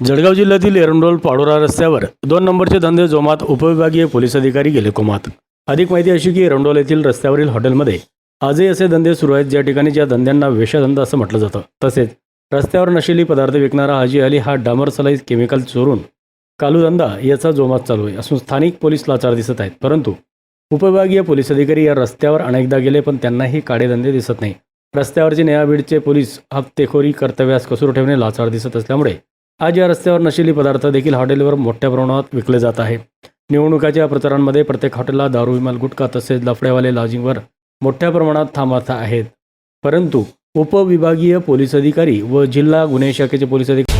जळगाव जिल्ह्यातील एरंडोल पाडोरा रस्त्यावर दोन नंबरचे धंदे जोमात उपविभागीय पोलीस अधिकारी गेले कोमात. अधिक माहिती अशी की एरंडोल येथील रस्त्यावरील हॉटेलमध्ये आजही असे धंदे सुरू आहेत ज्या ठिकाणी ज्या धंद्यांना वेषधंदा असं म्हटलं जातं. तसेच रस्त्यावर नशेली पदार्थ विकणारा हाजी अली हा डामर सलाईज केमिकल चोरून कालूधंदा याचा जोमात चालू आहे. असून स्थानिक पोलीस लाचार दिसत आहेत. परंतु उपविभागीय पोलीस अधिकारी या रस्त्यावर अनेकदा गेले पण त्यांनाही काळेधंदे दिसत नाही. रस्त्यावरचे नेहाबीडचे पोलीस हप्तेखोरी कर्तव्यास कसूर ठेवणे लाचार दिसत असल्यामुळे आज या रस्त्यावर नशिली पदार्थ देखील हॉटेलवर मोठ्या प्रमाणात विकले जात आहे. निवडणुकाच्या प्रचारांमध्ये प्रत्येक हॉटेलला दारू विमाल गुटखा तसेच लफड्यावाले लॉजिंगवर मोठ्या प्रमाणात थांबाथा आहेत. परंतु उपविभागीय पोलीस अधिकारी व जिल्हा गुन्हे शाखेचे पोलीस अधिकारी